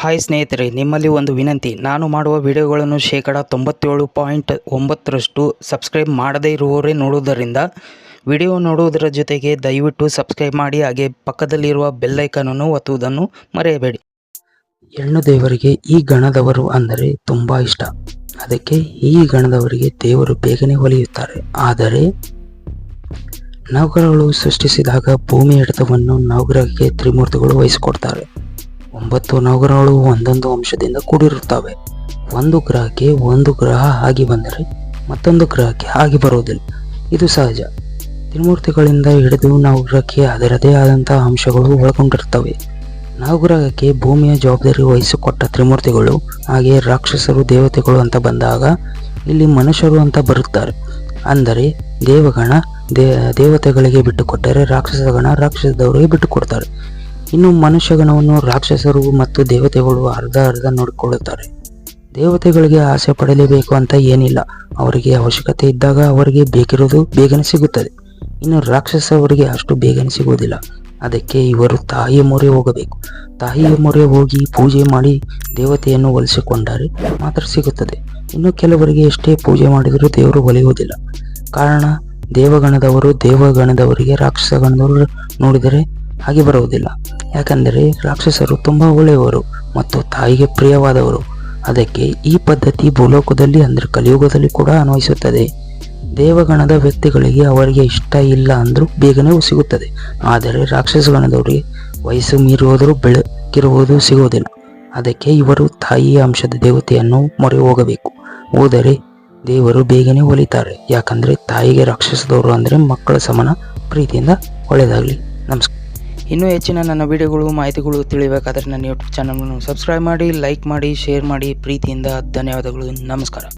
Hi ಸ್ನೇಹಿತರೆ, ನಿಮ್ಮಲ್ಲಿ ಒಂದು ವಿನಂತಿ. ನಾನು ಮಾಡುವ ವಿಡಿಯೋಗಳನ್ನು ಶೇಕಡ ತೊಂಬತ್ತೇಳು ಪಾಯಿಂಟ್ ಒಂಬತ್ತರಷ್ಟು ಸಬ್ಸ್ಕ್ರೈಬ್ ಮಾಡದೇ ಇರುವವರೇ ನೋಡುವುದರಿಂದ ವಿಡಿಯೋ ನೋಡುವುದರ ಜೊತೆಗೆ ದಯವಿಟ್ಟು ಸಬ್ಸ್ಕ್ರೈಬ್ ಮಾಡಿ, ಹಾಗೆ ಪಕ್ಕದಲ್ಲಿರುವ ಬೆಲ್ಲೈಕನನ್ನು ಒತ್ತುವುದನ್ನು ಮರೆಯಬೇಡಿ. ಹೆಣ್ಣು ದೇವರಿಗೆ ಈ ಗಣದವರು ಅಂದರೆ ತುಂಬ ಇಷ್ಟ. ಅದಕ್ಕೆ ಈ ಗಣದವರಿಗೆ ದೇವರು ಬೇಗನೆ ಒಲಿಯುತ್ತಾರೆ. ಆದರೆ ನವಗ್ರಹಗಳು ಸೃಷ್ಟಿಸಿದಾಗ ಭೂಮಿ ಹಿಡಿತವನ್ನು ನವಗ್ರಹಕ್ಕೆ ತ್ರಿಮೂರ್ತಿಗಳು ವಹಿಸಿಕೊಡ್ತಾರೆ. ಒಂಬತ್ತು ನವಗ್ರಹಗಳು ಒಂದೊಂದು ಅಂಶದಿಂದ ಕೂಡಿರುತ್ತವೆ. ಒಂದು ಗ್ರಹಕ್ಕೆ ಒಂದು ಗ್ರಹ ಆಗಿ ಬಂದರೆ ಮತ್ತೊಂದು ಗ್ರಹಕ್ಕೆ ಆಗಿ ಬರುವುದಿಲ್ಲ. ಇದು ಸಹಜ. ತ್ರಿಮೂರ್ತಿಗಳಿಂದ ಹಿಡಿದು ನವಗ್ರಹಕ್ಕೆ ಅದರದೇ ಆದಂತಹ ಅಂಶಗಳು ಒಳಗೊಂಡಿರ್ತವೆ ನವಗ್ರಹಕ್ಕೆ ಭೂಮಿಯ ಜವಾಬ್ದಾರಿ ವಹಿಸಿಕೊಟ್ಟ ತ್ರಿಮೂರ್ತಿಗಳು, ಹಾಗೆ ರಾಕ್ಷಸರು, ದೇವತೆಗಳು ಅಂತ ಬಂದಾಗ ಇಲ್ಲಿ ಮನುಷ್ಯರು ಅಂತ ಬರುತ್ತಾರೆ. ಅಂದರೆ ದೇವಗಣ ದೇ, ದೇವತೆಗಳಿಗೆ ಬಿಟ್ಟುಕೊಟ್ಟರೆ ರಾಕ್ಷಸಗಣ ರಾಕ್ಷಸದವರಿಗೆ ಬಿಟ್ಟುಕೊಡ್ತಾರೆ. ಇನ್ನು ಮನುಷ್ಯಗಣವನ್ನು ರಾಕ್ಷಸರು ಮತ್ತು ದೇವತೆಗಳು ಅರ್ಧ ಅರ್ಧ ನೋಡಿಕೊಳ್ಳುತ್ತಾರೆ. ದೇವತೆಗಳಿಗೆ ಆಸೆ ಪಡಲೇಬೇಕು ಅಂತ ಏನಿಲ್ಲ. ಅವರಿಗೆ ಅವಶ್ಯಕತೆ ಇದ್ದಾಗ ಅವರಿಗೆ ಬೇಕಿರೋದು ಬೇಗನೆ ಸಿಗುತ್ತದೆ. ಇನ್ನು ರಾಕ್ಷಸವರಿಗೆ ಅಷ್ಟು ಬೇಗನೆ ಸಿಗುವುದಿಲ್ಲ. ಅದಕ್ಕೆ ಇವರು ತಾಯಿಯ ಮೊರೆ ಹೋಗಬೇಕು. ತಾಯಿಯ ಮೊರೆ ಹೋಗಿ ಪೂಜೆ ಮಾಡಿ ದೇವತೆಯನ್ನು ಒಲಿಸಿಕೊಂಡರೆ ಮಾತ್ರ ಸಿಗುತ್ತದೆ. ಇನ್ನು ಕೆಲವರಿಗೆ ಎಷ್ಟೇ ಪೂಜೆ ಮಾಡಿದರೂ ದೇವರು ಒಲಿಯುವುದಿಲ್ಲ. ಕಾರಣ ದೇವಗಣದವರು ದೇವಗಣದವರಿಗೆ ರಾಕ್ಷಸ ಗಣದವರು ನೋಡಿದರೆ ಹಾಗೆ ಬರುವುದಿಲ್ಲ. ಯಾಕಂದರೆ ರಾಕ್ಷಸರು ತುಂಬ ಒಳ್ಳೆಯವರು ಮತ್ತು ತಾಯಿಗೆ ಪ್ರಿಯವಾದವರು. ಅದಕ್ಕೆ ಈ ಪದ್ಧತಿ ಭೂಲೋಕದಲ್ಲಿ ಅಂದರೆ ಕಲಿಯುಗದಲ್ಲಿ ಕೂಡ ಅನ್ವಯಿಸುತ್ತದೆ. ದೇವಗಣದ ವ್ಯಕ್ತಿಗಳಿಗೆ ಅವರಿಗೆ ಇಷ್ಟ ಇಲ್ಲ ಅಂದರೂ ಬೇಗನೆ ಸಿಗುತ್ತದೆ. ಆದರೆ ರಾಕ್ಷಸ ಗಣದವರಿಗೆ ವಯಸ್ಸು ಮೀರುವುದರೂ ಬೆಳಕಿರುವುದು ಸಿಗುವುದಿಲ್ಲ. ಅದಕ್ಕೆ ಇವರು ತಾಯಿಯ ಅಂಶದ ದೇವತೆಯನ್ನು ಮೊರೆ ಹೋಗಬೇಕು. ಹೋದರೆ ದೇವರು ಬೇಗನೆ ಒಲಿತಾರೆ. ಯಾಕಂದ್ರೆ ತಾಯಿಗೆ ರಕ್ಷಿಸಿದವರು ಅಂದರೆ ಮಕ್ಕಳ ಸಮಾನ ಪ್ರೀತಿಯಿಂದ ಒಳ್ಳೆಯದಾಗಲಿ. ನಮಸ್ಕಾರ. ಇನ್ನೂ ಹೆಚ್ಚಿನ ನನ್ನ ವಿಡಿಯೋಗಳು, ಮಾಹಿತಿಗಳು ತಿಳಿಬೇಕಾದ್ರೆ ನನ್ನ ಯೂಟ್ಯೂಬ್ ಚಾನಲ್ ಸಬ್ಸ್ಕ್ರೈಬ್ ಮಾಡಿ ಲೈಕ್ ಮಾಡಿ ಶೇರ್ ಮಾಡಿ, ಪ್ರೀತಿಯಿಂದ ಧನ್ಯವಾದಗಳು. ನಮಸ್ಕಾರ.